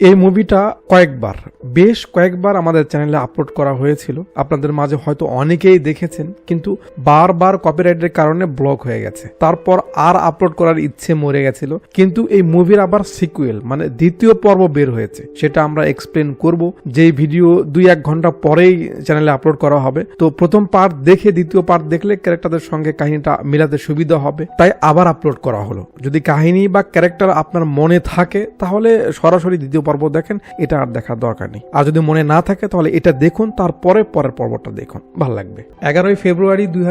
এই মুভিটা কয়েকবার, বেশ কয়েকবার আমাদের চ্যানেলে আপলোড করা হয়েছিল। আপনাদের মাঝে হয়তো অনেকেই দেখেছেন, কিন্তু বারবার কপিরাইটের কারণে ব্লক হয়ে গেছে। তারপর আর আপলোড করার ইচ্ছে মরে গেছিল। কিন্তু এই মুভির আবার সিকুয়েল মানে দ্বিতীয় পর্ব বের হয়েছে। সেটা আমরা এক্সপ্লেন করব। যেই ভিডিও দুই এক ঘণ্টা পরেই চ্যানেলে আপলোড করা হবে। তো প্রথম পার্ট দেখে দ্বিতীয় পার্ট দেখলে ক্যারেক্টারদের সঙ্গে কাহিনীটা মিলাতে সুবিধা হবে। তাই আবার আপলোড করা হলো। যদি কাহিনী বা ক্যারেক্টার আপনার মনে থাকে, তাহলে সরাসরি দ্বিতীয় পর্ব দেখেন, এটা আর দেখার দরকার নেই। আর যদি মনে না থাকে, তাহলে এটা দেখুন, তারপরে পরের পর্বটা দেখুন। ভালো লাগবে। এগারোই ফেব্রুয়ারি দুই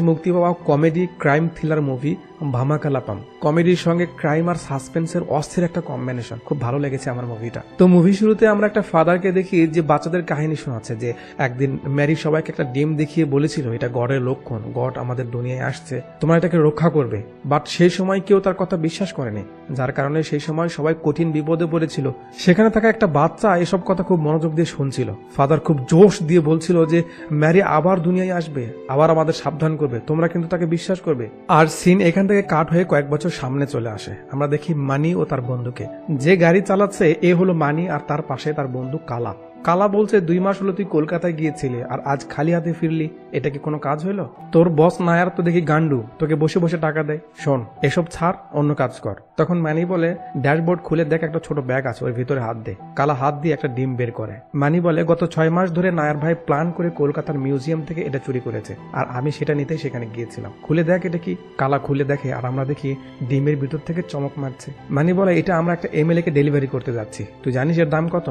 মুক্তি পাওয়া comedy crime thriller movie Bhamakalapam. কমেডির সঙ্গে ক্রাইম আর সাসপেন্সের অস্থির একটা কম্বিনেশন। খুব ভালো লেগেছে আমার মুভিটা। তো মুভি শুরুতে আমরা একটা ফাদারকে দেখি যে বাচ্চাদের কাহিনী শোনাচ্ছে, যে একদিন ম্যারি সবাইকে একটা ডিম দেখিয়ে বলেছিল, এটা গডের লক্ষণ, গড আমাদের দুনিয়ায় আসছে, তোমরা এটাকে রক্ষা করবে। বাট সেই সময় কেউ তার কথা বিশ্বাস করেনি, যার কারণে সেই সময় সবাই কঠিন বিপদে পড়েছিল। সেখানে থাকা একটা বাচ্চা এসব কথা খুব মনোযোগ দিয়ে শুনছিল। ফাদার খুব জোশ দিয়ে বলছিল যে, ম্যারি আবার দুনিয়ায় আসবে, আবার আমাদের সাবধান করবে, তোমরা কিন্তু তাকে বিশ্বাস করবে। আর সিন এখান থেকে কাট হয়ে কয়েক বছর সামনে চলে আসে। আমরা দেখি মানি ও তার বন্ধুকে। যে গাড়ি চালাচ্ছে, এ হলো মানি আর তার পাশে তার বন্ধু কালা কালা বলছে দুই মাস হলো তুই কলকাতায় গিয়েছিলে, আর আজ খালি হাতে ফিরলি, এটা কি কোনো কাজ হলো তোর বস নায়ার তো দেখি গান্ডু তোকে বসে বসে টাকা দেয়। শোন, এসব ছাড়, অন্য কাজ কর। তখন মানি বলে ড্যাশবোর্ড খুলে দেখ একটা ছোট ব্যাগ আছে, ওর ভিতরে হাত দে। কালা হাত দিয়ে একটা ডিম বের করে। মানি বলে, গত ছয় মাস ধরে নায়ার ভাই প্ল্যান করে কলকাতার মিউজিয়াম থেকে এটা চুরি করেছে, আর আমি সেটা নিতে সেখানে গিয়েছিলাম। খুলে দেখ এটা কি? কালা খুলে দেখে, আর আমরা দেখি ডিমের ভিতর থেকে চমক মারছে। মানি বলে, এটা আমরা একটা এমএলএ কে ডেলিভারি করতে যাচ্ছি। তুই জানিস এর দাম কত?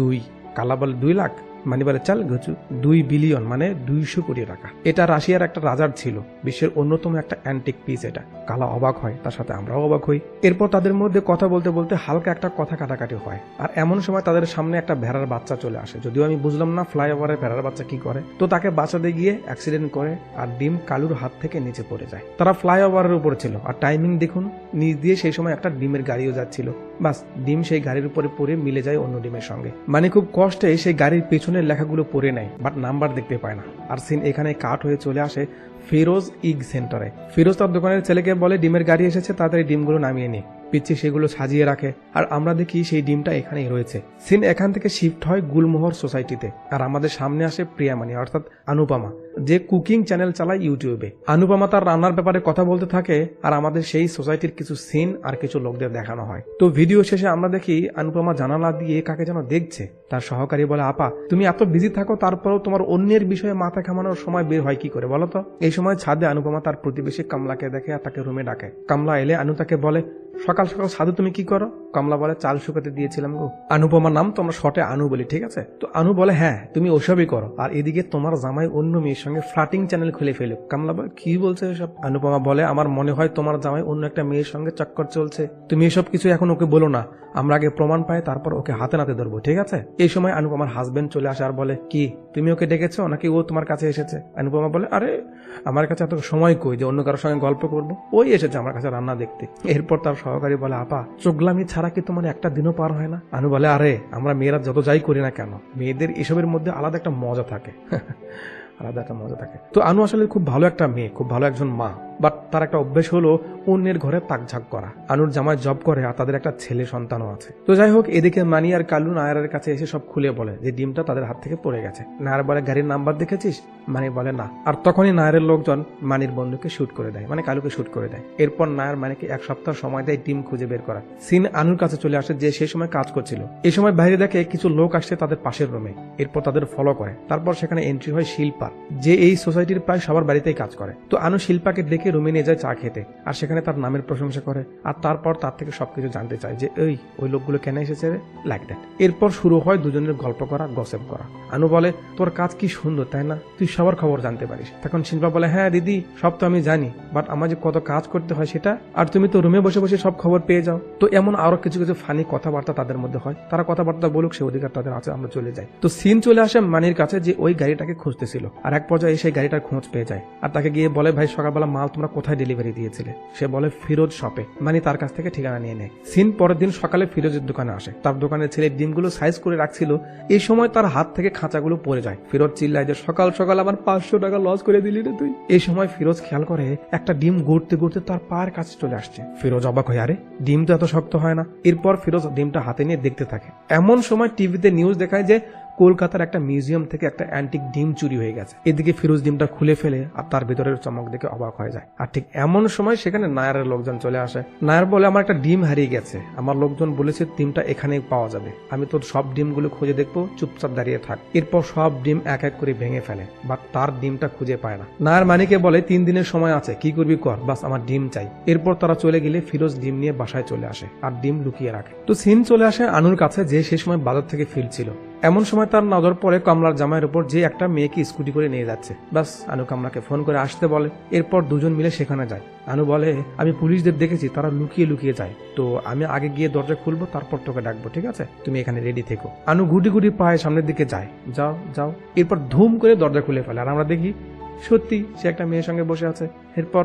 দুই। কালা বলে দুই লাখ? মানে বলে চাল গচু দুই বিলিয়ন মানে দুইশো কোটি টাকা। এটা রাশিয়ার একটা রাজার ছিল, বিশ্বের অন্যতম একটা অ্যান্টিক পিস এটা। কালা অবাক হয়, তার সাথে আমরাও অবাক হই। এরপর তাদের মধ্যে কথা বলতে বলতে হালকা একটা কথা কাটাকাটি হয়। আর এমন সময় তাদের সামনে একটা ভেড়ার বাচ্চা চলে আসে। যদিও আমি বুঝলাম না ফ্লাইওভারে ভেড়ার বাচ্চা কি করে। তো তাকে বাঁচাতে গিয়ে অ্যাক্সিডেন্ট করে আর ডিম কালুর হাত থেকে নিচে পড়ে যায়। তারা ফ্লাইওভারের উপরে ছিল। আর টাইমিং দেখুন, নিচ দিয়ে সেই সময় একটা ডিমের গাড়িও যাচ্ছিল। বাস, ডিম সেই গাড়ির উপরে পড়ে মিলে যায় অন্য ডিমের সঙ্গে। মানে খুব কষ্টে সেই গাড়ির পেছনের লেখাগুলো পড়ে নেয় বাট নাম্বার দেখতে পায় না। আর সিন এখানে কাট হয়ে চলে আসে ফিরোজ ইগ সেন্টারে। ফিরোজ তার দোকানের ছেলেকে বলে, ডিমের গাড়ি এসেছে, তাড়াতাড়ি ডিমগুলো নামিয়ে নি। পিচ্ছি সেগুলো সাজিয়ে রাখে, আর আমরা দেখি সেই ডিমটা এখানেই রয়েছে। সিন এখান থেকে শিফট হয় গুলমোহর সোসাইটিতে, আর আমাদের সামনে আসে প্রিয়ামানি অর্থাৎ অনুপমা যে কুকিং চ্যানেল চালায় ইউটিউবে। অনুপমা তার রান্নার ব্যাপারে কথা বলতে থাকে আর আমাদের সেই সোসাইটির কিছু সিন আর কিছু লোকদের দেখানো হয়। তো ভিডিও শেষে আমরা দেখি অনুপমা জানালা দিয়ে কাকে যেন দেখছে। তার সহকারী বলে, আপা, তুমি এত বিজি থাকো, তারপরেও তোমার অন্যের বিষয়ে মাথা খামানোর সময় বের হয় কি করে বলো তো? এই সময় ছাদে অনুপমা তার প্রতিবেশী কামলাকে দেখে আর তাকে রুমে ডাকে। কামলা এলে আনু তাকে বলে সকাল সকাল সাধু, তুমি কি করো? কমলা বলে, চাল শুকাতে দিয়েছিলাম গো। অনুপমার নাম তো আমরা শর্টে আনু বলি, ঠিক আছে? তো আনু বলে হ্যাঁ তুমি ওসবই করো। আর এদিকে তোমার জামাই অন্য মেয়ের সঙ্গে ফ্লাটিং চ্যানেল খুলে ফেলে কমলা বলে, কি বলছে এসব? অনুপমা বলে, আমার মনে হয় তোমার জামাই অন্য একটা মেয়ের সঙ্গে চক্কর চলছে। তুমি এসব কিছু এখন ওকে বলো না। আমরা আগে প্রমাণ পাই, তারপর ওকে হাতে নাতে ধরবো, ঠিক আছে? এই সময় অনুপমার হাজবেন্ড চলে আসে আর বলে, কি, তুমি ওকে ডেকেছো? নাকি ও তোমার কাছে এসেছে? অনুপমা বলে, আরে, আমার কাছে এত সময় কই যে অন্য কারোর সঙ্গে গল্প করব? ওই এসেছে আমার কাছে রান্না দেখতে। এরপর তার সহকারী বলে, আপা, চোগলামি ছাড়া কি তোমার একটা দিনও পার হয় না? আনু বলে, আরে, আমরা মেয়েরা যত যাই করি না কেন, মেয়েদের এসবের মধ্যে আলাদা একটা মজা থাকে। আলাদা একটা মজা থাকে। তো আনু আসলে খুব ভালো একটা মেয়ে, খুব ভালো একজন মা। বাট তার একটা অভ্যেস হলো অন্যের ঘরে তাকঝাক করা। আনুর জামাই জব করে আর তাদের একটা ছেলে সন্তানও আছে। তো যাই হোক এদিকে মানি আর কালু নায়ারের কাছে এসে সব খুলে বলে যে ডিমটা তাদের হাত থেকে পড়ে গেছে। নায়ার বলে, গাড়ির নাম্বার দেখেছিস? মানি বলে, না। আর তখনই নায়ারের লোকজন মানির বন্ধুকে শুট করে দেয় মানে কালুকে শুট করে দেয়। এরপর নায়ার মানিকে এক সপ্তাহ সময় দেয় ডিম খুঁজে বের করা সিন আনুর কাছে চলে আসে যে সেই সময় কাজ করছিল। এই সময় বাইরে দেখে কিছু লোক আসছে তাদের পাশের রুমে এরপর তাদের ফলো করে। তারপর সেখানে এন্ট্রি হয় শিল্পা, যে এই সোসাইটির প্রায় সবার বাড়িতেই কাজ করে। তো আনু শিল্পাকে ডেকে রুমে নিয়ে যায় চা খেতে, আর সেখানে তার নামের প্রশংসা করে, আর তারপর তার থেকে সবকিছু জানতে চায় যে, এই, ওই লোকগুলো কেন এসেছে লাইক দ্যাট এরপর শুরু হয় দুজনের গল্প করা গসেপ করা। আনু বলে, তোর কাজ কি সুন্দর, তাই না? তুই সবার খবর জানতে পারিস। তখন শিল্পা বলে হ্যাঁ দিদি, সব তো আমি জানি বাট আমার যে কত কাজ করতে হয় সেটা, আর তুমি তো রুমে বসে বসে সব খবর পেয়ে যাও। তো এমন আরও কিছু কিছু ফানি কথাবার্তা তাদের মধ্যে হয়। তারা কথাবার্তা বলুক, সে অধিকার তাদের আছে, আমরা চলে যাই। তো সিন চলে আসে মানির কাছে যে ওই গাড়িটাকে খুঁজতেছিল, আর এক পর্যায়ে সেই গাড়িটার খোঁজ পেয়ে যায়। আর তাকে গিয়ে বলে, ভাই, সকালবেলা মাল তোমরা কোথায় ডেলিভারি দিয়েছিলে? সে বলে, ফিরোজ শপে মানে তার কাছ থেকে ঠিকানা নিয়ে নেয়। সিন পরের দিন সকালে ফিরোজের দোকানে আসে। তার দোকানে ছেলে ডিমগুলো সাইজ করে রাখছিল। এই সময় তার হাত থেকে খাঁচাগুলো পড়ে যায়। ফিরোজ চিল্লায় যে, সকাল সকাল, আমার পাঁচশো টাকা লস করে দিলি রে তুই। এই সময় ফিরোজ খেয়াল করে, একটা ডিম গড়তে গড়তে তার পায়ের কাছে চলে আসছে। ফিরোজ অবাক হয়ে, আরে, ডিম তো এত শক্ত হয় না? এরপর ফিরোজ ডিমটা হাতে নিয়ে দেখতে থাকে। এমন সময় টিভিতে নিউজ দেখায় যে কলকাতার একটা মিউজিয়াম থেকে একটা অ্যান্টিক ডিম চুরি হয়ে গেছে। এদিকে ফিরোজ ডিমটা খুলে ফেলে আর তার ভিতরের চমক দেখে অবাক হয়ে যায়। আর ঠিক এমন সময় সেখানে নায়ারের লোকজন চলে আসে। নায়ার বলে, আমার একটা ডিম হারিয়ে গেছে। আমার লোকজন বলেছে, ডিমটা এখানেই পাওয়া যাবে। আমি তোর সব ডিমগুলো খুঁজে দেখব। চুপচাপ দাঁড়িয়ে থাক। এরপর সব ডিম এক এক করে ভেঙে ফেলে বাট তার ডিমটা খুঁজে পায় না। নায়ার মানিকে বলে, তিন দিনের সময় আছে। কি করবি কর? বাস, আমার ডিম চাই। এরপর তারা চলে গেলে ফিরোজ ডিম নিয়ে বাসায় চলে আসে আর ডিম লুকিয়ে রাখে। তো সিন চলে আসে আনুর কাছে, যে সে সময় বাজার থেকে ফিরছিল। এমন সময় তার নজর পড়ে কমলার জামাইয়ের উপর যে একটা মেয়েকে স্কুটি করে নিয়ে যাচ্ছে। বাস, আনু কমলাকে ফোন করে আসতে বলে। এরপর দুজন মিলে সেখানে যায়। আনু বলে, আমি পুলিশদের দেখেছি, তারা লুকিয়ে লুকিয়ে যায়। তো আমি আগে গিয়ে দরজা খুলবো, তারপর তোকে ডাকবো, ঠিক আছে? তুমি এখানে রেডি থেকো। আনু গুটি গুটি পায়ে সামনের দিকে যায়। যাও যাও। এরপর ধুম করে দরজা খুলে ফেলে। আর আমরা দেখি, সত্যি সে একটা মেয়ের সঙ্গে বসে আছে। এরপর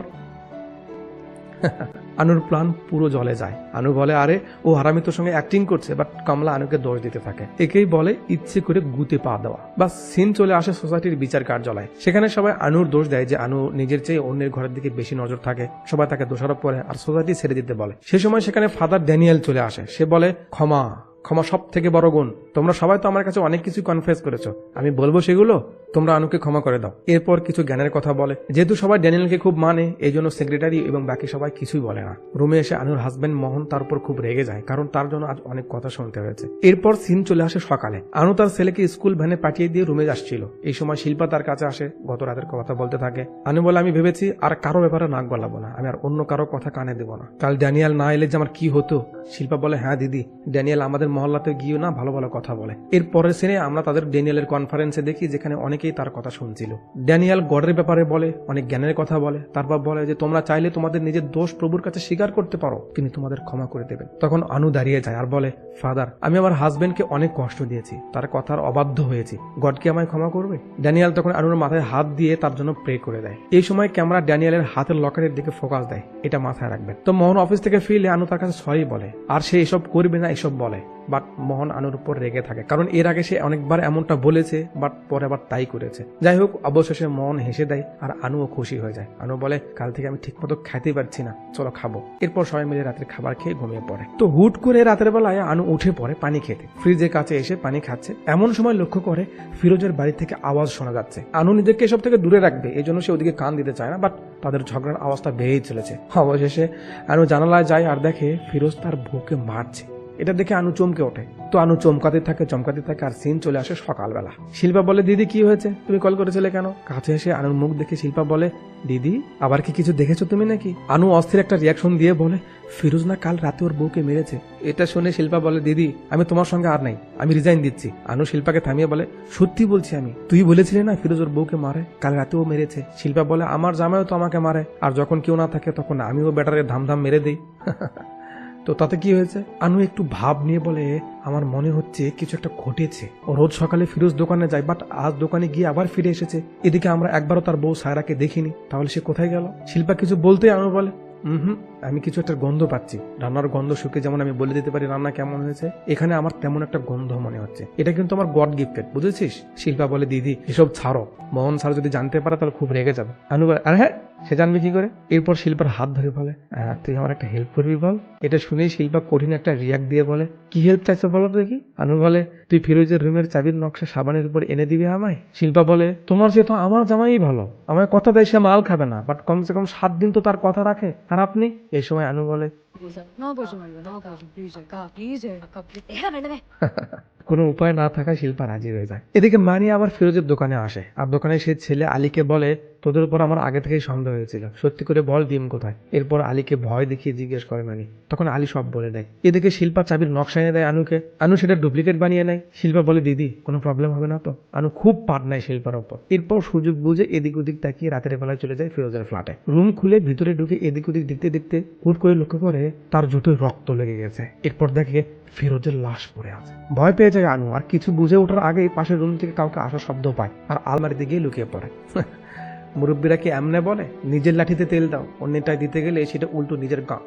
আনুর প্ল্যান পুরো জলে যায়। আনু বলে, আরে, ও হারামি তোর সঙ্গে অ্যাক্টিং করছে বাট কমলা আনুকে দোষ দিতে থাকে। একেই বলে, ইচ্ছে করে গুতে পা দেওয়া। বা সিন চলে আসে সোসাইটির বিচার কার্যালয়। সেখানে সবাই আনুর দোষ দেয় যে আনু নিজের চেয়ে অন্যের ঘরের দিকে বেশি নজর থাকে। সবাই তাকে দোষারোপ করে আর সোসাইটি ছেড়ে দিতে বলে। সে সময় সেখানে ফাদার ড্যানিয়েল চলে আসে। সে বলে, ক্ষমা ক্ষমা সব থেকে বড় গুণ। তোমরা সবাই তো আমার কাছে অনেক কিছু কনফেস করেছ। আমি বলব সেগুলো? তোমরা আনুকে ক্ষমা করে দাও। এরপর কিছু জ্ঞানের কথা বলে। যেহেতু সবাই ড্যানিয়েলকে খুব মানে এই জন্য সেক্রেটারি এবং বাকি সবাই কিছুই বলে না। রুমে এসে আনুর হাজবেন্ড মোহন তার উপর খুব রেগে যায়, কারণ তার জন্য আজ অনেক কথা শুনতে হয়েছে। এরপর সিন চলে আসে সকালে। আনু তার ছেলেকে স্কুল ভ্যানে পাঠিয়ে দিয়ে রুমে আসছিল এই সময় শিল্পা তার কাছে আসে, গত রাতের কথা বলতে থাকে। আনু বলে, আমি ভেবেছি আর কারও ব্যাপারে নাক গলাবো না, আমি আর অন্য কারও কথা কানে দেবো না। কাল ড্যানিয়াল না এলে যে আমার কি হতো? শিল্পা বলে হ্যাঁ দিদি, ড্যানিয়াল আমাদের মহল্লাতে গিয়েও না ভালো ভালো কথা বলে। এর পরের সিনে আমরা তাদের ড্যানিয়ালের কনফারেন্সে দেখি, যেখানে অনেকেই তার কথা শুনছিল। ড্যানিয়াল গডের ব্যাপারে বলে, অনেক জ্ঞানের কথা বলে। তারপর বলে যে, তোমরা চাইলে তোমাদের নিজের দোষ প্রভুর কাছে স্বীকার করতে পারো তিনি তোমাদের ক্ষমা করে দেবেন। তখন আনু দাঁড়িয়ে যায় আর বলে, ফাদার, আমি আমার হাজবেন্ডকে অনেক কষ্ট দিয়েছি। তার কথার অবাধ্য হয়েছি। গড কি আমায় ক্ষমা করবে? ড্যানিয়াল তখন আনুর মাথায় হাত দিয়ে তার জন্য প্রে করে দেয়। এই সময় ক্যামেরা ড্যানিয়ালের হাতের লকারের দিকে ফোকাস দেয়। এটা মাথায় রাখবেন। তো মোহন অফিস থেকে ফিরলে আনু তার কাছে সরি বলে, আর সে এসব করবে না, এসব বলে। বাট মোহন আনুর উপর রেগে থাকে। কারণ এর আগে সে অনেকবার এমনটা বলেছে, বাট পরে আবার তাই করেছে। যাই হোক, অবশেষে মোহন হেসে দেয় আর আনুও খুশি হয়ে যায়। আনু বলে, কাল থেকে আমি ঠিকমতো খেতে পারছি না। চলো খাব। এরপর সবাই মিলে রাতের খাবার খেয়ে ঘুমিয়ে পড়ে। তো হুট করে রাতের বেলায় আনু উঠে পড়ে পানি খেতে। ফ্রিজের কাছে এসে পানি খাচ্ছে। এমন সময় লক্ষ্য করে ফিরোজের বাড়ি থেকে আওয়াজ শোনা যাচ্ছে। আনু নিজেকে এসব থেকে দূরে রাখবে, এই জন্য সে ওদিকে কান দিতে চায় না, বাট তাদের ঝগড়ার আওয়াজটা বেড়েই চলেছে। অবশেষে আনু জানালায় যায় আর দেখে ফিরোজ তার বউকে মারছে। এটা দেখে আনু চমকে ওঠে। তো আনু চমকাতে থাকে চমকাতে থাকে আর সিন চলে আসে সকালবেলা। শিল্পা বলে, দিদি, কি হয়েছে? তুমি কল করেছিলে কেন? কাছে এসে আনুর মুখ দেখে শিল্পা বলে, দিদি, আবার কি কিছু দেখেছ তুমি নাকি? আনু অস্থির একটা রিয়াকশন দিয়ে বলে, ফিরোজ না কাল রাতে ওর বউকে মেরেছে? এটা শুনে শিল্পা বলে, দিদি, আমি তোমার সঙ্গে আর নাই, আমি রিজাইন দিচ্ছি। আনু শিল্পাকে থামিয়ে বলে, সত্যি বলছি আমি, তুই বলেছিলি না ফিরোজ ওর বউকে মারে? কাল রাতে ও মেরেছে। শিল্পা বলে, আমার জামাইও তো আমাকে মারে, আর যখন কেউ না থাকে তখন আমিও ব্যাটারে ধাম ধাম মেরে দিই। তো তাতে কি হয়েছে? আনু একটু ভাব নিয়ে বলে, আমার মনে হচ্ছে কিছু একটা ঘটেছে। রোজ সকালে ফিরোজ দোকানে যায় বাট আজ দোকানে গিয়ে আবার ফিরে এসেছে। এদিকে আমরা একবারও তার বউ সায়রাকে দেখিনি। তাহলে সে কোথায় গেল? শিল্পা কিছু বলতে আনু বলে হুম আমি কিছু একটা গন্ধ পাচ্ছি। রান্নার গন্ধ শুকে যেমন আমি বলে দিতে পারি রান্না কেমন হয়েছে এখানে আমার তেমন একটা গন্ধ মনে হচ্ছে। এটা কিন্তু আমার গড গিফটেড বুঝেছিস? শিল্পা বলে দিদি এসব ছাড়ো। মোহন স্যার যদি জানতে পারে তাহলে খুব রেগে যাবে। আনু আরে হ্যাঁ সে জানবে কি করে? এরপর শিল্পার হাত ধরে বলে "আহ, তুই আমার একটা হেল্প করবি বল। এটা শুনেই শিল্পা কঠিন একটা রিয়াক্ট দিয়ে বলে কি হেল্প চাইছো বলো দেখি? আনু বলে তুই ফিরোজের রুমের চাবির নকশা সাবানের উপর এনে দিবি আমায়? শিল্পা বলে তোমার সে তো আমার জামাই ভালো। আমায় কথা দেয় সে মাল খাবে না বাট কমসে কম সাত দিন তো তার কথা রাখে। আর আপনি? এই সময় আনু বলে কোনো উপায় না থাকায় শিল্পা রাজি হয়ে যায়। এদিকে মানি আবার ফিরোজের দোকানে আসে। আর দোকানে সে ছেলে আলীকে বলে তোদের উপর আমার আগে থেকেই সন্দেহ হয়েছিল। সত্যি করে বল ডিম কোথায়? এরপর আলীকে ভয় দেখিয়ে জিজ্ঞেস করে মানি। তখন আলী সব বলে দেয়। এদিকে শিল্পা চাবির নকশা এনে দেয় আনুকে। আনু সেটা ডুপ্লিকেট বানিয়ে নেয়। শিল্পা বলে দিদি কোনো প্রবলেম হবে না তো? আনু খুব পাট নেয় শিল্পার ওপর। এরপর সুযোগ বুঝে এদিক ওদিক তাকিয়ে রাতের বেলায় চলে যায় ফিরোজের ফ্ল্যাটে রুম খুলে ভিতরে ঢুকে এদিক ওদিক দেখতে দেখতে হুট করে লক্ষ্য করে তার জুতোয় রক্ত লেগে গেছে। এরপর দেখে ফিরোজের লাশ পড়ে আছে। ভয় পেয়ে যায় আনু আর কিছু বুঝে ওঠার আগেই পাশের রুম থেকে কাউকে আসার শব্দ পায় আর আলমারিতে গিয়ে লুকিয়ে পড়ে। মুরব্বীরা কি এমনে বলে? নিজের লাঠিতে তেল দাও অন্যটায় দিতে গেলে সেটা উল্টো নিজের গা।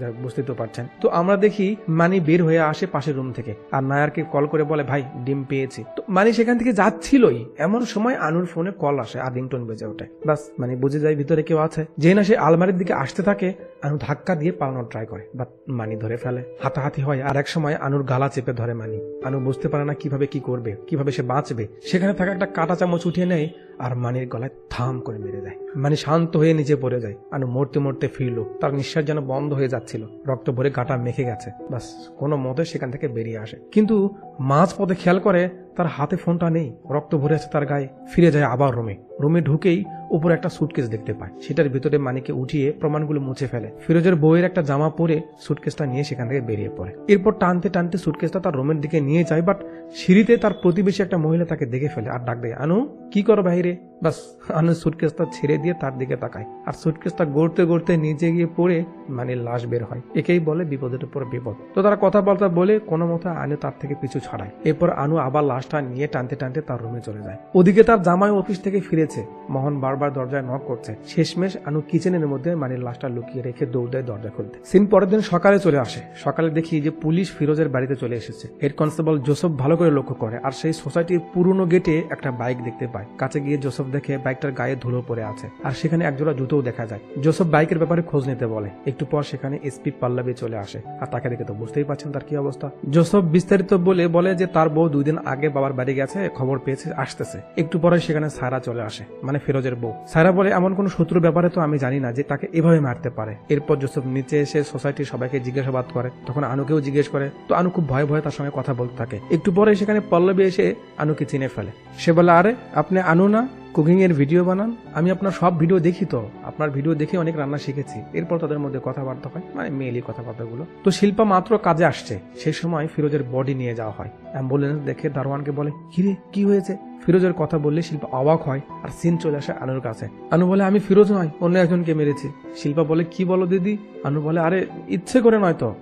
যাক, বুঝতে তো পারছেন। তো আমরা দেখি মানি বের হয়ে আসে পাশের রুম থেকে আর নায়ারকে কল করে বলে ভাই ডিম পেয়েছি। তো মানি সেখান থেকে যাচ্ছিলই। এমন সময় আনুর ফোনে কল আসে আর রিংটোন বেজে ওঠে। বাস মানে বুঝে যায় ভিতরে কেউ আছে। যে না সে আলমারির দিকে আসতে থাকে আনু ধাক্কা দিয়ে পালানোর ট্রাই করে, বাট মানি ধরে ফেলে। হাতাহাতি হয়, আর এক সময় আনুর গালা চেপে ধরে মানি। আনু বুঝতে পারে না কীভাবে কি করবে, কীভাবে সে বাঁচবে। সেখানে থাকা একটা কাটা চামচ উঠিয়ে নেয়, আর মানির গলায় থাম করে মেরে দেয়। মানে শান্ত হয়ে নিচে পড়ে যায়। আনু মরতে মরতে ফিরল। তার নিঃশ্বাস যেন বন্ধ হয়ে যাচ্ছিল। রক্ত ভরে গাটা মেখে গেছে। বাস, কোনো মতে সেখান থেকে বেরিয়ে আসে। কিন্তু মাঝ পথে খেয়াল করে তার হাতে ফোনটা নেই, রক্ত ভরে আছে তার গায়ে, ফিরে যায় আবার রুমে। রুমে ঢুকেই উপরে একটা সুটকেস দেখতে পায়। সেটার ভিতরে মানিকে উঠিয়ে প্রমাণগুলো মুছে ফেলে। ফিরোজের বইয়ের একটা জামা পরে সুটকেসটা নিয়ে সেখান থেকে বেরিয়ে পড়ে। এরপর টানতে টানতে সুটকেসটা তার রুমের দিকে নিয়ে যায় বাট সিঁড়িতে তার প্রতিবেশী একটা মহিলা তাকে দেখে ফেলে আর ডাক দেয়, আনু, কি করো বাইরে? বাস আনু সুটকেসটা ছেড়ে দিয়ে তার দিকে তাকায়। আর সুটকেসটা গড়তে গড়তে নিচে গিয়ে পড়ে মানে লাশ বের হয়। একেই বলে বিপদের উপর বিপদ। তো তারা কথাবার্তা বলে কোনো মতো আনু তার থেকে পিছু ছাড়ায়। এরপর আনু আবার লাশটা নিয়ে টানতে টানতে তার রুমে চলে যায়। ওদিকে তার জামাই অফিস থেকে ফিরেছে। মোহন বারবার দরজায় নক করছে। শেষমেশ আনু কিচেনের মধ্যে মানে লাশটা লুকিয়ে রেখে দৌড় দেয় দরজা খুলতে। সিন পরের দিন সকালে চলে আসে। সকালে দেখি যে পুলিশ ফিরোজের বাড়িতে চলে এসেছে। হেড কনস্টেবল জোসেফ ভালো করে লক্ষ্য করে আর সেই সোসাইটির পুরনো গেটে একটা বাইক দেখতে পায়। কাছে গিয়ে জোসেফ দেখে বাইকটার গায়ে ধুলো পড়ে আছে আর সেখানে একজোড়া জুতোও দেখা যায়। জোসেফ বাইকের ব্যাপারে খোঁজ নিতে বলে। একটু পর সেখানে এসপি পাল্লাবি চলে আসে। আর তাকে দেখে তো বুঝতেই পারছেন তার কি অবস্থা। জোসেফ বিস্তারিত বলে বলে যে তার বউ দুই দিন আগে বাবার বাড়ি গেছে, খবর পেয়েছে, আসতেছে। একটু পরে সেখানে সারা চলে আসে মানে ফিরোজের বউ। সারা বলে এমন কোন শত্রু ব্যাপারে তো আমি জানি না যে তাকে এভাবে মারতে পারে। এরপর জোসেফ নিচে এসে সোসাইটির সবাইকে জিজ্ঞাসাবাদ করে। তখন আনুকেও জিজ্ঞেস করে, তো আনু খুব ভয়ে ভয়ে তার সঙ্গে কথা বলতে থাকে। একটু পরে সেখানে পল্লবী এসে আনুকে চিনে ফেলে। সে বলে, আরে, আপনি আনু না? কুকিং এর ভিডিও বানান। আমি আপনার সব ভিডিও দেখি তো। আপনার ভিডিও দেখে অনেক রান্না শিখেছি। এরপর তাদের মধ্যে কথাবার্তা হয় মানে মেয়েলি কথাবার্তাগুলো। তো শিল্পা মাত্র কাজে আসছে। সেই সময় ফিরোজের বডি নিয়ে যাওয়া হয়। অ্যাম্বুলেন্স দেখে দারোয়ানকে বলে, কিরে, কি হয়েছে? ফিরোজের কথা বললে শিল্পা অবাক হয় আর সিন চলে আসে আনুর কাছে। আনু বলে, আমি ফিরোজ নয়, অন্য একজনকে মেরেছি। শিল্পা বলে, কি বলো দিদি? আনু বলে, আরে, ইচ্ছে করে নয় তো।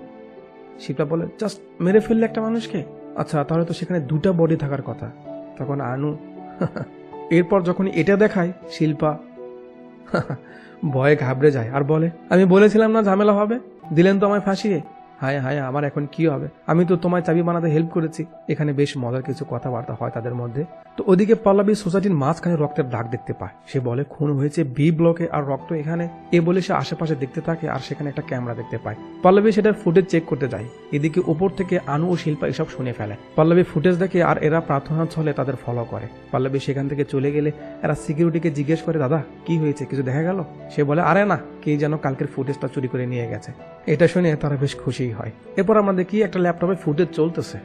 শিল্পা বলে, জাস্ট মেরে ফেললে একটা মানুষকে? আচ্ছা তাহলে তো সেখানে দুটা বডি থাকার কথা। তখন আনু এরপর যখন এটা দেখায়, শিল্পা ভয়ে ঘাবড়ে যায়। আর বলে, আমি বলেছিলাম না ঝামেলা হবে? দিলেন তো আমায় ফাঁসিয়ে। হায় হায়, আমার এখন কি হবে? আমি তো তোমায় চাবি বানাতে হেল্প করেছি। এখানে বেশ মজার কিছু কথাবার্তা হয় তাদের মধ্যে। তো ওদিকে পল্লবী সোসাইটির মাঝখানে রক্তের দাগ দেখতে পায়। সে বলে, খুন হয়েছে বি ব্লকে আর রক্ত এখানে। এ বলে সে আশেপাশে দেখতে থাকে, আর সেখানে একটা ক্যামেরা দেখতে পায়। পল্লবী সেটার ফুটেজ চেক করতে যায়। এদিকে উপর থেকে আনু ও শিল্পা এসব শুনে ফেলে। পল্লবী ফুটেজ দেখে, আর এরা প্রার্থনা ছলে তাদের ফলো করে। পল্লবী সেখান থেকে চলে গেলে এরা সিকিউরিটিকে জিজ্ঞেস করে, দাদা, কি হয়েছে? কিছু দেখা গেল? সে বলে, আরে না, কে যেন কালকের ফুটেজটা চুরি করে নিয়ে গেছে। এটা শুনে তারা বেশ খুশি। হয়। এরপর আমরা দেখি একটা ল্যাপটপে ফুটেজ চলতেছে?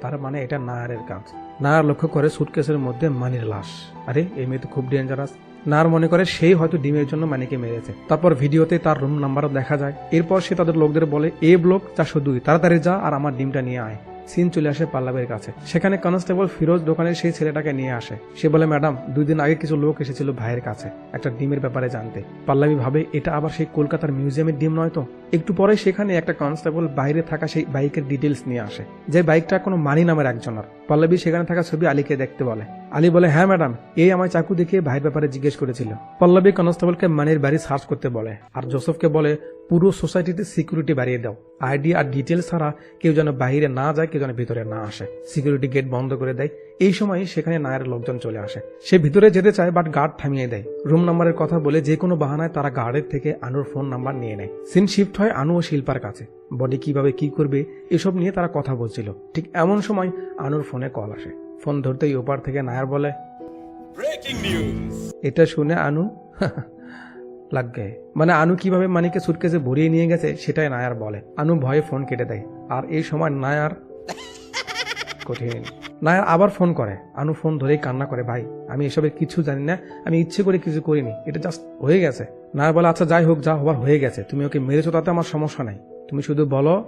তার মানে এটা নায়ারের কাজ। নায়ার লক্ষ্য করে সুটকেসের মধ্যে মানির লাশ। আরে, এই মেয়ে তো খুব ডেঞ্জারাস নার মনে করে সেই হয়তো ডিমের জন্য মানিকে মেরেছে। তারপর ভিডিওতে তার রুম নাম্বারও দেখা যায়। এরপর সে তাদের লোকদের বলে, এ ব্লক চারশো দুই, তাড়াতাড়ি যা আর আমার ডিমটা নিয়ে আয়। সিন চলে আসে পাল্লাবের কাছে। সেখানে কনস্টেবল ফিরোজ দোকানে সেই ছেলেটাকে নিয়ে আসে। সে বলে, ম্যাডাম দুই দিন আগে কিছু লোক এসেছিল ভাইয়ের কাছে একটা ডিমের ব্যাপারে জানতে। পাল্লাবি ভাবে, এটা আবার সেই কলকাতার মিউজিয়ামের ডিম নয় তো? একটু পরে সেখানে একটা কনস্টেবল বাইরে থাকা সেই বাইকের ডিটেলস নিয়ে আসে, যে বাইকটা কোনো মানি নামের একজনের পল্লবী সেখানে থাকা ছবি আলীকে দেখতে বলে। আলী বলে হ্যাঁ ম্যাডাম, এই আমায় চাকু দেখিয়ে ভাইয়ের ব্যাপারে জিজ্ঞেস করেছিল। পল্লবী কনস্টেবলকে মানির বাড়ি সার্চ করতে বলে, আর জোসেফকে বলে পুরো সোসাইটিতে সিকিউরিটি বাড়িয়ে দাও। আইডি আর ডিটেলস ছাড়া কেউ যেন বাইরে না যায় কেউ যেন ভিতরে না আসে। সিকিউরিটি গেট বন্ধ করে দেয়। এই সময় সেখানে নায়ের লোকজন চলে আসে। সে ভিতরে যেতে চায় বাট গার্ড থামিয়ে দেয়। রুম নাম্বারের কথা বলে যে কোনো বাহানায় তারা গার্ডের থেকে আনুর ফোন নাম্বার নিয়ে নেয়। সিন শিফট হয় আনু ও শিল্পার কাছে। বডি কীভাবে কি করবে এসব নিয়ে তারা কথা বলছিল। ঠিক এমন সময় আনুর ফোনে কল আসে। ফোন ধরতেই ওপার থেকে নায়ার বলে! এটা শুনে আনু? লাগবে। মানে আনু কীভাবে মানিকে সুটকেসে ভরিয়ে নিয়ে গেছে, সেটাই নায়ার বলে। আনু ভয়ে ফোন কেটে দেয়। আর এই সময় নায়ার কঠিন। নায়ার আবার ফোন করে। আনু ফোন ধরেই কান্না করে, ভাই, আমি এসবের কিছু জানি না। আমি ইচ্ছে করে কিছু করিনি। এটা জাস্ট হয়ে গেছে। নায়ার বলে আচ্ছা যাই হোক, যা হবার হয়ে গেছে। তুমি ওকে মেরেছো, তাতে আমার সমস্যা নাই। তুমি শুধু বলো.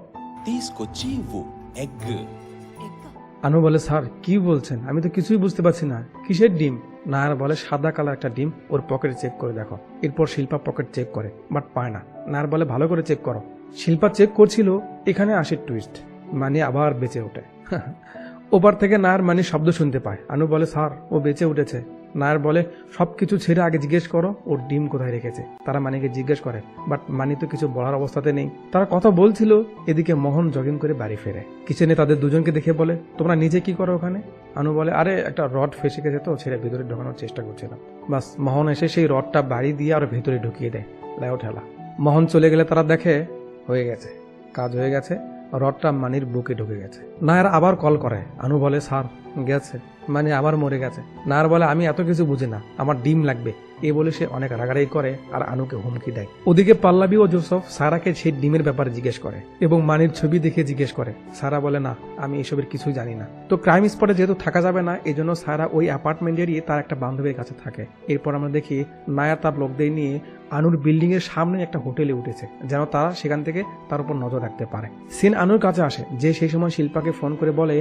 আনু বলে, স্যার, কি বলছেন? আমি তো কিছুই বুঝতে পারছি না। কিসের ডিম? নায়ার বলে, সাদা কালার একটা ডিম ওর পকেটে চেক করে দেখো। এরপর শিল্পা পকেট চেক করে, বাট পায় না। নায়ার বলে, ভালো করে চেক করো। শিল্পা চেক করছিল, এখানে আসে টুইস্ট। মানে আবার বেঁচে ওঠে। ওপার থেকে নায়ার মানে শব্দ শুনতে পায়। আনু বলে, স্যার, ও বেঁচে উঠেছে। নায়ার বলে সব কিছু ছেড়ে আগে জিজ্ঞেস করো, ওর ডিম কোথায় রেখেছে? তারা মানিকে জিজ্ঞেস করে, বাট মানি তো কিছু বলার অবস্থাতে নেই। তারা কথা বলছিল, এদিকে মোহন জগিং করে বাড়ি ফেরে। কিচেনে তাদের দুজনকে দেখে বলে, তোমরা নিজে কি করো ওখানে? আনু বলে, আরে, একটা রড ফেসে গেছে তো, ছেড়ে ভিতরে ঢোকানোর চেষ্টা করছিলাম। বাস, মোহন এসে সেই রডটা বাড়ি দিয়ে আর ভেতরে ঢুকিয়ে দেয়। লাও ঠেলা। মোহন চলে গেলে তারা দেখে, হয়ে গেছে, কাজ হয়ে গেছে, রডটা মানির বুকে ঢুকে গেছে। নায়ার আবার কল করে, আনু বলে, স্যার, গেছে। মানে আবার মরে গেছে। নার বলে আমি এত কিছু বুঝি না আমার ডিম লাগবে। এ বলে সে অনেক রাগারাগি করে আর আনুকে হুমকি দেয়। ওদিকে পাল্লাবি ও জোসফ সারাকে সেই ডিমের ব্যাপারে জিজ্ঞেস করে এবং মানির ছবি দেখে জিজ্ঞেস করে, সারা বলে, না, আমি এসবের কিছুই জানি না। তো ক্রাইম স্পটে যেহেতু থাকা যাবে না এই জন্য সারা ওই অ্যাপার্টমেন্টেরই তার একটা বান্ধবীর কাছে থাকে। এরপর আমরা দেখি নায়া তার লোকদের নিয়ে আনুর বিল্ডিং এর সামনে একটা হোটেলে উঠেছে, যেন তারা সেখান থেকে তার উপর নজর রাখতে পারে। সিন আনুর কাছে আসে, যে সেই সময় শিল্পাকে ফোন করে বলে,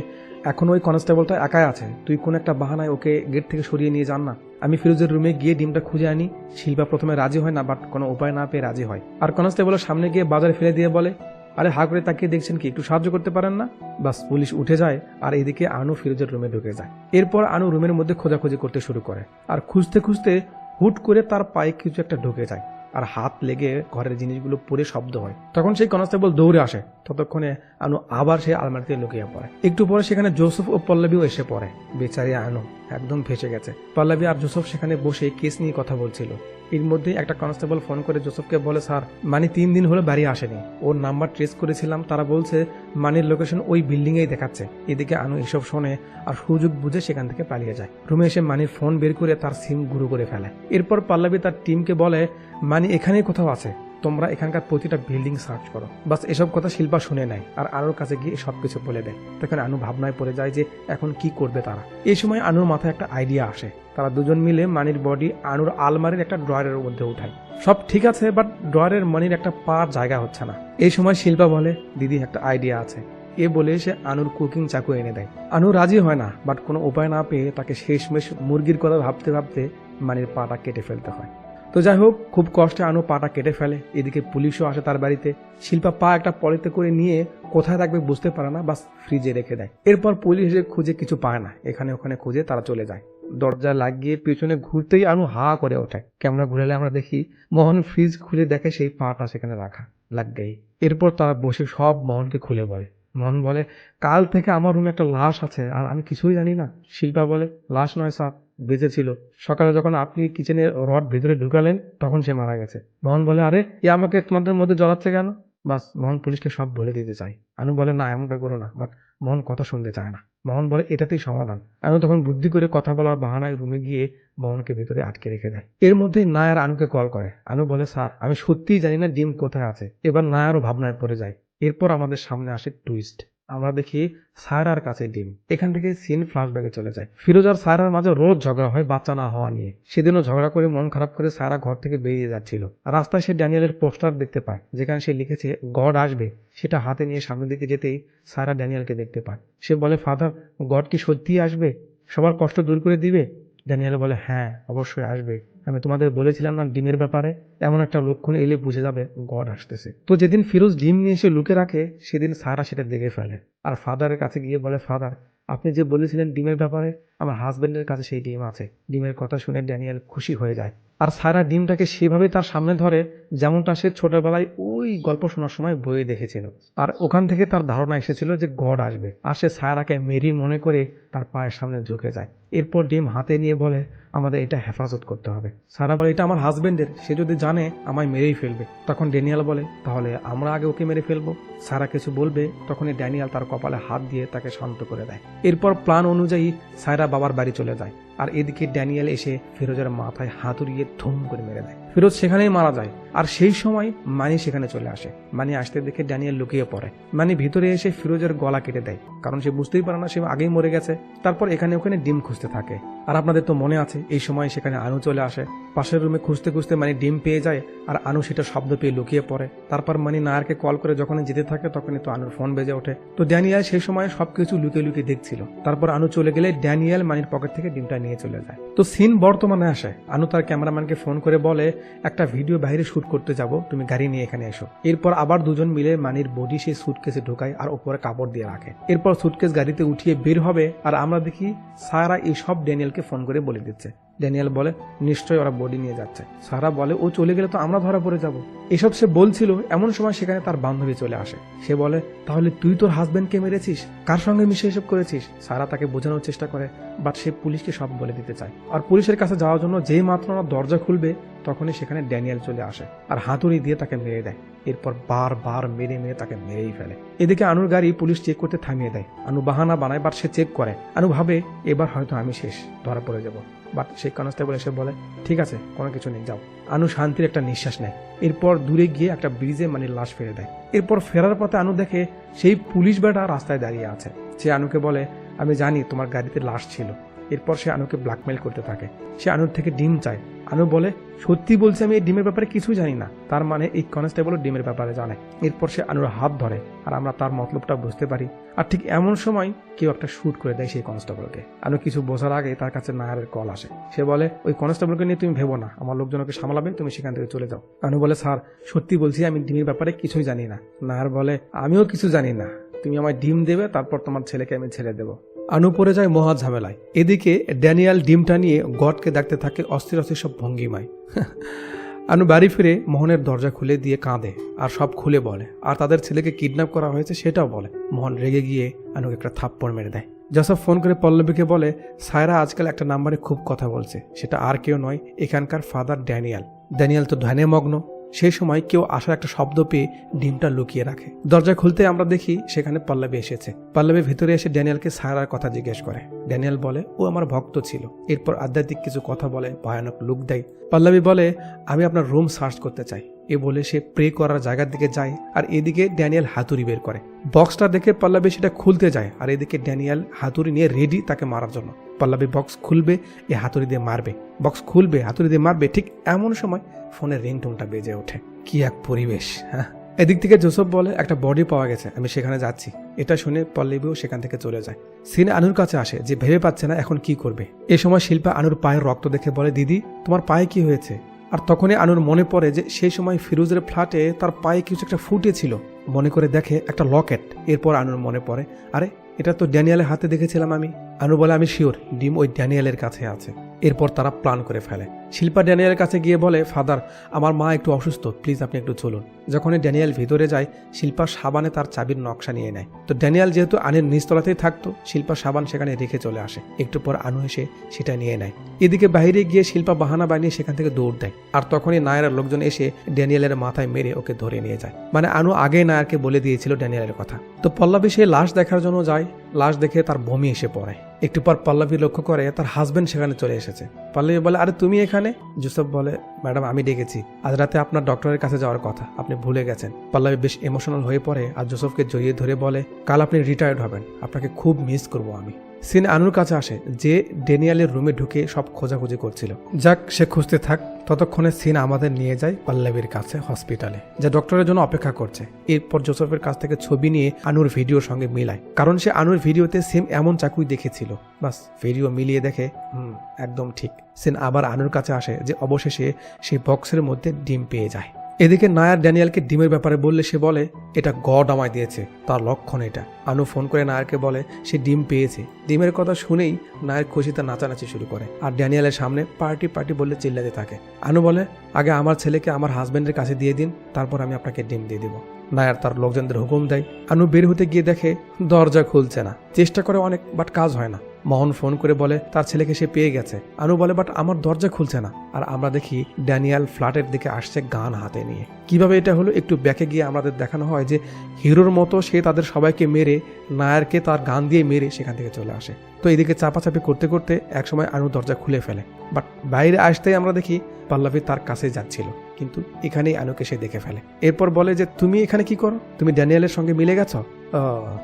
এখন ওই কনস্টেবলটা একাই আছে, তুই কোন একটা বাহানায় ওকে গেট থেকে সরিয়ে নিয়ে যান না। আমি ফিরোজের রুমে গিয়ে ডিমটা খুঁজে আনি। শিল্পা প্রথমে রাজি হয় না, বাট কোনো উপায় না পেয়ে রাজি হয়। আর কনস্টেবলের সামনে গিয়ে বাজারে ফেলে দিয়ে বলে, আরে, হা করে তাকিয়ে দেখছেন কি, একটু সাহায্য করতে পারেন না? বাস পুলিশ উঠে যায় আর এদিকে আনু ফিরোজের রুমে ঢুকে যায়। এরপর আনু রুমের মধ্যে খোঁজাখুঁজি করতে শুরু করে আর খুঁজতে খুঁজতে হুট করে তার পায়ে কিছু একটা ঢুকে যায় আর হাত লেগে ঘরের জিনিসগুলো পুড়ে শব্দ হয়। তখন সেই কনস্টেবল দৌড়ে আসে। ততক্ষণে আনু আবার সেই আলমারিতে লুকিয়ে পড়ে। একটু পরে সেখানে জোসেফ ও পল্লবীও এসে পড়ে। বেচারি আনু একদম ফেসে গেছে। পল্লবী আর জোসেফ সেখানে বসে কেস নিয়ে কথা বলছিল। এর মধ্যে একটা কনস্টেবল ফোন করে জোসেফকে বলে, স্যার, মানি তিন দিন হলো বাড়ি আসেনি। ওর নাম্বার ট্রেস করেছিলাম। তারা বলছে মানির লোকেশন ওই বিল্ডিং এই দেখাচ্ছে। এদিকে আনু এসব শোনে আর সুযোগ বুঝে সেখান থেকে পালিয়ে যায়। রুমে এসে মানির ফোন বের করে তার সিম গুরু করে ফেলে। এরপর পাল্লাবি তার টিমকে বলে, মানি এখানেই কোথাও আছে। তোমরা এখানকার প্রতিটা বিল্ডিং সার্চ করো। বাস এসব কথা শিল্পা শুনে নেয় আর আনুর কাছে গিয়ে সব কিছু বলে দেয়। তখন আনু ভাবনায় পড়ে যায় যে এখন কি করবে তারা। এই সময় আনুর মাথায় একটা আইডিয়া আসে। তারা দুজন মিলে মানির বডি আনুর আলমারির একটা ড্রয়ারের মধ্যে উঠায়। সব ঠিক আছে বাট ড্রয়ারের মানির একটা পার জায়গা হচ্ছে না। এই সময় শিল্পা বলে, দিদি, একটা আইডিয়া আছে। এ বলে সে আনুর কুকিং চাকু এনে দেয়। আনু রাজি হয় না বাট কোনো উপায় না পেয়ে তাকে শেষমেশ মুরগির কথা ভাবতে ভাবতে মানির পাটা কেটে ফেলতে হয়। তো যাই হোক, খুব কষ্টে আনু পাটা কেটে ফেলে। এদিকে পুলিশও আসে তার বাড়িতে। শিল্পা পা একটা পলিতে করে নিয়ে কোথায় থাকবে বুঝতে পারে না, বাস ফ্রিজে রেখে দেয়। এরপর পুলিশ খুঁজে কিছু পায় না। এখানে ওখানে খুঁজে তারা চলে যায়। দরজা লাগিয়ে পিছনে ঘুরতেই আনু হা করে ওঠে। ক্যামেরা ঘুরালে আমরা দেখি মোহন ফ্রিজ খুলে দেখে সেই পাটা সেখানে রাখা লাগবেই। এরপর তারা বসে সব মোহনকে খুলে বলে। মোহন বলে, কাল থেকে আমার রুমে একটা লাশ আছে, আর আমি কিছুই জানি না। শিল্পা বলে, লাশ নয় স্যার বেঁচে ছিল। সকালে যখন আপনি কিচেনের রড ভেতরে ঢুকালেন, তখন সে মারা গেছে। মোহন বলে, আরে, এ আমাকে তোমাদের মধ্যে জড়াচ্ছে কেন? বাস, মোহন পুলিশকে সব বলে দিতে চাই আনু বলে, না, এমনটা করো না। বাট মোহন কথা শুনতে চায় না। মোহন বলে, এটাতেই সমাধান। আনু তখন বুদ্ধি করে কথা বলার বাহানায় রুমে গিয়ে মোহনকে ভেতরে আটকে রেখে দেয়। এর মধ্যেই নায়ার আনুকে কল করে। আনু বলে, স্যার, আমি সত্যিই জানি না ডিম কোথায় আছে। এবার নায়ারও ভাবনায় পড়ে যায়। এরপর আমাদের সামনে আসে টুইস্ট। আমরা দেখি সায়রার কাছে ডিম। এখান থেকে সিন ফ্ল্যাশব্যাকে চলে যায়। ফিরোজ আর সায়রার মাঝে রোজ ঝগড়া হয় বাচ্চা না হওয়া নিয়ে। সেদিনও ঝগড়া করে মন খারাপ করে সায়রা ঘর থেকে বেরিয়ে যাচ্ছিল। রাস্তায় সে ড্যানিয়েলের পোস্টার দেখতে পায়, যেখানে সে লিখেছে, গড আসবে। সেটা হাতে নিয়ে সামনের দিকে যেতেই সায়রা ড্যানিয়েলকে দেখতে পায়। সে বলে, ফাদার, গড কি সত্যিই আসবে? সবার কষ্ট দূর করে দিবে? ড্যানিয়েল বলে হ্যাঁ অবশ্যই আসবে। আমি তোমাদের বলেছিলাম না ডিমের ব্যাপারে? এমন একটা লক্ষণ এলে বুঝে যাবে গড আসতেছে। তো যেদিন ফিরোজ ডিম নিয়ে এসে লুকে রাখে, সেদিন সারা সেটা দেখে ফেলে। আর ফাদারের কাছে গিয়ে বলে ফাদার আপনি যে বলেছিলেন ডিমের ব্যাপারে আমার হাজবেন্ডের কাছে সেই ডিম আছে। ডিমের কথা শুনে ড্যানিয়েল খুশি হয়ে যায়। আর সারা ডিমটাকে সেভাবে তার সামনে ধরে, যেমনটা সে ছোটবেলায় ওই গল্প শোনার সময় বইয়ে দেখেছিল। আর ওখান থেকে তার ধারণা এসেছিল যে গড আসবে। আর সে সায়রাকে মেরি মনে করে তার পায়ের সামনে ঝুঁকে যায়। এরপর ডিম হাতে নিয়ে বলে, আমাদের এটা হেফাজত করতে হবে। সারা বলে, এটা আমার হাজবেন্ডের। সে যদি জানে, আমায় মেরেই ফেলবে। তখন ড্যানিয়াল বলে, তাহলে আমরা আগে ওকে মেরে ফেলব। সারা কিছু বলবে, তখনই ড্যানিয়াল তার কপালে হাত দিয়ে তাকে শান্ত করে দেয়। এরপর প্ল্যান অনুযায়ী সায়রা বাবার বাড়ি চলে যায়। আর এদিকে ড্যানিয়েল এসে ফিরোজের মাথায় হাতুড়িয়ে ধুম করে মেরে দেয়। ফিরোজ সেখানেই মারা যায়। আর সেই সময় মানি সেখানে চলে আসে। মানি আসতে দেখে ড্যানিয়েল লুকিয়ে পড়ে। মানি ভিতরে এসে ফিরোজের গলা কেটে দেয়। কারণ সে বুঝতেই পারে না সে আগেই মরে গেছে। তারপর এখানে ওখানে ডিম খুঁজতে থাকে। আর আপনাদের তো মনে আছে, এই সময় সেখানে আনু চলে আসে। পাশের রুমে খুঁজতে খুঁজতে মানি ডিম পেয়ে যায় আর আনু সেটা শব্দ পেয়ে লুকিয়ে পড়ে। তারপর মানি নায়ারকে কল করে যখনই যেতে থাকে তখনই তো আনুর ফোন বেজে ওঠে। তো ড্যানিয়েল সেই সময় সবকিছু লুকিয়ে লুকিয়ে দেখছিল। তারপর আনু চলে গেলে ড্যানিয়েল মানির পকেট থেকে ডিমটা নিয়ে চলে যায়। তো সিন বর্তমানে আসে। আনু তার ক্যামেরাম্যানকে ফোন করে বলে একটা ভিডিও বাইরে শুট করতে যাব, তুমি গাড়ি নিয়ে এখানে এসো। এরপর আবার দুজন মিলে মানির বডি সেই সুটকেসে ঢোকায় আর ওপরে কাপড় দিয়ে রাখে। এরপর সুটকেস গাড়িতে উঠিয়ে বের হবে আর আমরা দেখি সারা এই সব ড্যানিয়েলকে ফোন করে বলে দিচ্ছে। ড্যানিয়েল বলে, নিশ্চয়ই ওরা বডি নিয়ে যাচ্ছে। সারা বলে, ও চলে গেলে তো আমরা ধরা পড়ে যাব। এসব সে বলছিল, এমন সময় সেখানে তার বান্ধবী চলে আসে। সে বলে, তাহলে তুই তোর হাজবেন্ডকে মেরেছিস? কার সঙ্গে মিশে এসব করেছিস? সারা তাকে বোঝানোর চেষ্টা করে বাট সে পুলিশকে সব বলে দিতে চায়। আর পুলিশের কাছে যাওয়ার জন্য যেই মাত্র দরজা খুলবে তখনই সেখানে ড্যানিয়েল চলে আসে আর হাতুড়ি দিয়ে তাকে মেরে দেয়। এরপর বার বার মেরে মেরে তাকে মেরেই ফেলে। এদিকে আনুর গাড়ি পুলিশ চেক করতে থামিয়ে দেয়। আনু বাহানা বানায়, বাট সে চেক করে। আনু ভাবে, এবার হয়তো আমি শেষ, ধরা পড়ে যাব। বাট সেই কনস্টেবল এসে বলে, ঠিক আছে, কোনো কিছু নেই, যাও। আনু শান্তির একটা নিঃশ্বাস নেয়। এরপর দূরে গিয়ে একটা ব্রিজে মানে লাশ ফেলে দেয়। এরপর ফেরার পথে আনু দেখে সেই পুলিশ বেটা রাস্তায় দাঁড়িয়ে আছে। সে আনুকে বলে, আমি জানি তোমার গাড়িতে লাশ ছিল। এরপর সে আনুকে ব্ল্যাকমেল করতে থাকে। সে আনুর থেকে ডিম চায়। আনু বলে, সত্যি বলছে আমি এই ডিমের ব্যাপারে কিছু জানি না। তার মানে এই কনস্টেবল ডিমের ব্যাপারে জানে। এরপর সে আনুর হাত ধরে, আর আমরা তার মতলবটা বুঝতে পারি। আর ঠিক এমন সময় কেউ একটা শুট করে দেয় সেই কনস্টেবলকে আনু কিছু বোঝার আগে তার কাছে নায়ারের কল আসে। সে বলে, ওই কনস্টেবলকে নিয়ে তুমি ভেবো না। আমার লোকজনকে সামলাবে, তুমি সেখান থেকে চলে যাও। আনু বলে, স্যার, সত্যি বলছি আমি ডিমের ব্যাপারে কিছুই জানি না। নায়ার বলে, আমিও কিছু জানি না। তুমি আমায় ডিম দেবে, তারপর তোমার ছেলেকে আমি ছেড়ে দেবো। আনু পড়ে যায় মহা ঝামেলায়। এদিকে ড্যানিয়াল ডিমটা নিয়ে গডকে দেখতে থাকে অস্থির অস্থির সব ভঙ্গিমায়। আনু বাড়ি ফিরে মোহনের দরজা খুলে দিয়ে কাঁদে আর সব খুলে বলে। আর তাদের ছেলেকে কিডন্যাপ করা হয়েছে সেটাও বলে। মোহন রেগে গিয়ে আনুকে একটা থাপ্পড় মেরে দেয়। জসব ফোন করে পল্লবীকে বলে, সায়রা আজকাল একটা নাম্বারে খুব কথা বলছে। সেটা আর কেউ নয়, এখানকার ফাদার ড্যানিয়াল। ড্যানিয়াল তো ধ্যানে মগ্ন। সেই সময় কেউ আসার একটা শব্দ পেয়ে ডিমটা লুকিয়ে রাখে। দরজা খুলতে আমরা দেখি সেখানে পল্লবী এসেছে। পল্লবী ভেতরে এসে ড্যানিয়ালকে সায়রার কথা জিজ্ঞেস করে। ড্যানিয়াল বলে, ও আমার ভক্ত ছিল। এরপর আধ্যাত্মিক কিছু কথা বলে, ভয়ানক লুক দেয়। পল্লবী বলে, আমি আপনার রুম সার্চ করতে চাই। এ বলে সে প্রে করার জায়গার দিকে যায় আর এদিকে ড্যানিয়াল হাতুড়ি বের করে। বক্সটা দেখে পল্লবী সেটা খুলতে যায় আর এদিকে ড্যানিয়াল হাতুড়ি নিয়ে রেডি তাকে মারার জন্য। পল্লবী বক্স খুলবে, এ হাতুড়ি দিয়ে মারবে। বক্স খুলবে, হাতুড়ি দিয়ে মারবে, ঠিক এমন সময় ফোনের রিংটোনটা বেজে ওঠে। কি এক পরিবেশ হ্যাঁ? এদিক থেকে জোসেফ বলে, একটা বডি পাওয়া গেছে, আমি সেখানে যাচ্ছি। এটা শুনে পল্লবীও সেখান থেকে চলে যায়। সিনে আনুর কাছে আসে, যে ভেবে পাচ্ছে না এখন কি করবে। এ সময় শিল্পা আনুর পায়ের রক্ত দেখে বলে, দিদি, তোমার পায়ে কি হয়েছে? আর তখনই আনুর মনে পড়ে যে সেই সময় ফিরোজের ফ্ল্যাটে তার পায়ে কিছু একটা ফুটে ছিল। মনে করে দেখে একটা লকেট। এরপর আনুর মনে পড়ে, আরে, এটা তো ড্যানিয়ালের হাতে দেখেছিলাম আমি। আনু বলে, আমি শিওর ডিম ওই ড্যানিয়ালের কাছে আছে। এরপর তারা প্ল্যান করে ফেলে। শিল্পা ড্যানিয়েলের কাছে গিয়ে বলে, ফাদার, আমার মা একটু অসুস্থ, প্লিজ আপনি একটু চলুন। যখনই ড্যানিয়েল ভিতরে যায়, শিল্পা সাবানে তার চাবির নকশা নিয়ে নেয়। তো ড্যানিয়েল যেহেতু আনের নিচতলাতেই থাকতো, শিল্পা সাবান সেখানে রেখে চলে আসে। একটু পর আনু এসে সেটা নিয়ে নেয়। এদিকে বাইরে গিয়ে শিল্পা বাহানা বানিয়ে সেখান থেকে দৌড় দেয়। আর তখনই নায়রের লোকজন এসে ড্যানিয়েলের মাথায় মেরে ওকে ধরে নিয়ে যায়। মানে আনু আগে নায়ারকে বলে দিয়েছিল ড্যানিয়েলের কথা। তো পল্লবী সে লাশ দেখার জন্য যায়। লাশ দেখে তার বমি এসে পড়ে। একটু পর পল্লবী লক্ষ্য করে তার হাজবেন্ড সেখানে চলে এসেছে। পল্লবী বলে, আরে, তুমি এখানে? জুসেফ বলে, ম্যাডাম, আমি ডেকেছি। আজ রাতে আপনার ডক্টরের কাছে যাওয়ার কথা। আপনি ভুলে গেছেন। পল্লবী বেশ ইমোশনাল হয়ে পড়ে আর জোসেফকে জড়িয়ে ধরে বলে, কাল আপনি রিটায়ার্ড হবেন। আপনাকে খুব মিস করব আমি। সিন আনুর কাছে আসে, যে ডেনিয়ালের রুমে ঢুকে সব খোঁজাখুঁজি করছিল। যাক, সে খুঁজতে থাক। ততক্ষণে সিন আমাদের নিয়ে যায় পল্লবীর কাছে, হসপিটালে, যা ডক্টরের জন্য অপেক্ষা করছে। এরপর জোসেফের কাছ থেকে ছবি নিয়ে আনুর ভিডিওর সঙ্গে মিলায়, কারণ সে আনুর ভিডিওতে সেম এমন চাকুই দেখেছিল। বাস, ভিডিও মিলিয়ে দেখে, হুম, একদম ঠিক। সিন আবার আনুর কাছে আসে যে অবশেষে সেই বক্সের মধ্যে ডিম পেয়ে যায়। এদিকে নায়ার ড্যানিয়ালকে ডিমের ব্যাপারে বললে সে বলে, এটা গড আমায় দিয়েছে, তার লক্ষণ এটা। আনু ফোন করে নায়ারকে বলে, সে ডিম পেয়েছে। ডিমের কথা শুনেই নায়ের খুশিতে নাচানাচি শুরু করে আর ড্যানিয়ালের সামনে পার্টি পার্টি বললে চিল্লাতে থাকে। আনু বলে, আগে আমার ছেলেকে আমার হাজব্যান্ডের কাছে দিয়ে দিন, তারপর আমি আপনাকে ডিম দিয়ে দিব। নায়ার তার লোকজনদের হুকুম দেয়। আনু বের হতে গিয়ে দেখে, দরজা খুলছে না। চেষ্টা করে অনেক, বাট কাজ হয় না। মোহন ফোন করে বলে, তার ছেলেকে সে পেয়ে গেছে। আনু বলে, বাট আমার দরজা খুলছে না। আর আমরা দেখি ড্যানিয়াল ফ্ল্যাটের দিকে আসছে গান হাতে নিয়ে। কীভাবে এটা হলো একটু ব্যাকে গিয়ে আমাদের দেখানো হয় যে, হিরোর মতো সে তাদের সবাইকে মেরে, নায়ারকে তার গান দিয়ে মেরে সেখান থেকে চলে আসে। তো এদিকে চাপাচাপি করতে করতে একসময় আনু দরজা খুলে ফেলে। বাট বাইরে আসতেই আমরা দেখি পল্লবী তার কাছে যাচ্ছিল। কিন্তু এখানেই আনুকে সে দেখে ফেলে। এরপর বলে যে, তুমি এখানে কি করো? তুমি ড্যানিয়েলের সঙ্গে মিলে গেছো?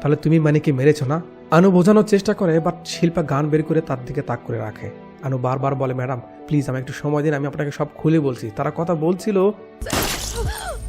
তাহলে তুমি মানে কি মেরেছো না? আনু বোঝানোর চেষ্টা করে বাট শিল্পা গান বের করে তার দিকে তাক করে রাখে। আনু বারবার বলে, ম্যাডাম প্লিজ আমি একটু সময় দিন, আমি আপনাকে সব খুলে বলছি। তারা কথা বলছিল,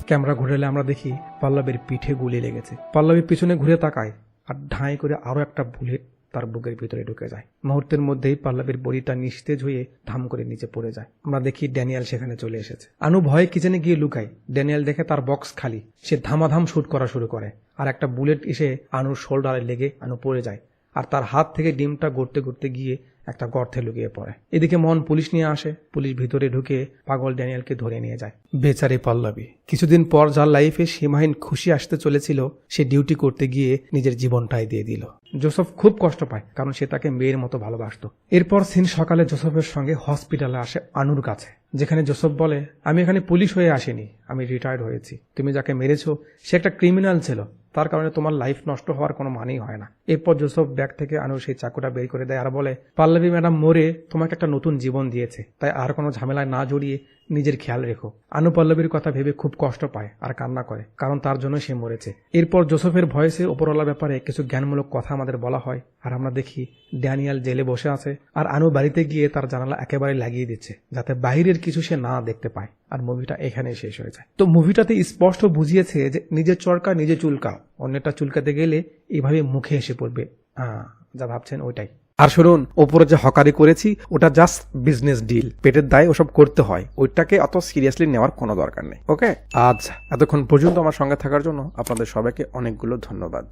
ক্যামেরা ঘুরেলে আমরা দেখি পাল্লবের পিঠে গুলি লেগেছে। পাল্লবের পিছনে ঘুরে তাকায় আর ঢাঁই করে আরও একটা বুলেট তার বুকের ভিতরে ঢুকে যায়। মুহূর্তের মধ্যেই পল্লবীর বডিটা নিস্তেজ হয়ে ধাম করে নিচে পড়ে যায়। আমরা দেখি ড্যানিয়াল সেখানে চলে এসেছে। আনু ভয়ে কিচেনে গিয়ে লুকায়। ড্যানিয়াল দেখে তার বক্স খালি। সে ধামাধাম শুট করা শুরু করে। আর একটা বুলেট এসে আনুর শোল্ডারে লেগে আনু পড়ে যায়। আর তার হাত থেকে ডিমটা গড়তে গড়তে গিয়ে একটা গর্তে লুকিয়ে পড়ে। এদিকে মন পুলিশ নিয়ে আসে। পুলিশ ভিতরে ঢুকে পাগল ড্যানিয়েলকে ধরে নিয়ে যায়। বেচারি পল্লবী কিছুদিন পর যার লাইফে সীমাহীন খুশি আসতে চলেছিল সে ডিউটি করতে গিয়ে নিজের জীবনটাই দিয়ে দিল। জোসেফ খুব কষ্ট পায় কারণ সে তাকে মেয়ের মতো ভালোবাসতো। এরপর সিন সকালে জোসেফের সঙ্গে হসপিটালে আসে আনুর কাছে যেখানে জোসেফ বলে আমি এখানে পুলিশ হয়ে আসিনি আমি রিটায়ার্ড হয়েছি। তুমি যাকে মেরেছো সে একটা ক্রিমিনাল ছিল। তার কারণে তোমার লাইফ নষ্ট হওয়ার কোনো মানেই হয় না। এরপর জোসেফ ব্যাগ থেকে আনুর সেই চাকুটা বের করে দেয় আর বলে, পাল্লবী ম্যাডাম, মরে তোমাকে একটা নতুন জীবন দিয়েছে। তাই আর কোনো ঝামেলায় না জড়িয়ে নিজের খেয়াল রেখো। আনু পল্লবীর কথা ভেবে খুব কষ্ট পায় আর কান্না করে, কারণ তার জন্য সে মরেছে। এরপর জোসেফের ভয়েসে ওপরওয়ালার ব্যাপারে কিছু জ্ঞানমূলক কথা আমাদের বলা হয় আর আমরা দেখি ড্যানিয়াল জেলে বসে আছে আর আনু বাড়িতে গিয়ে তার জানালা একেবারে লাগিয়ে দিচ্ছে যাতে বাইরের কিছু সে না দেখতে পায় আর মুভিটা এখানেই শেষ হয়ে যায়। তো মুভিটাতে স্পষ্ট বুঝিয়েছে যে নিজের চরকা নিজে চুলকাও অন্যটা চুলকাতে গেলে এইভাবে মুখে এসে পড়বে। যা ভাবছেন ওইটাই। আর শুনুন, ওপরে যে হকারি করেছি, ওটা জাস্ট বিজনেস ডিল পেটের দায় ওসব করতে হয়। ওইটাকে অত সিরিয়াসলি নেওয়ার কোনো দরকার নেই ওকে আজ এতক্ষণ পর্যন্ত আমার সঙ্গে থাকার জন্য আপনাদের সবাইকে অনেকগুলো ধন্যবাদ।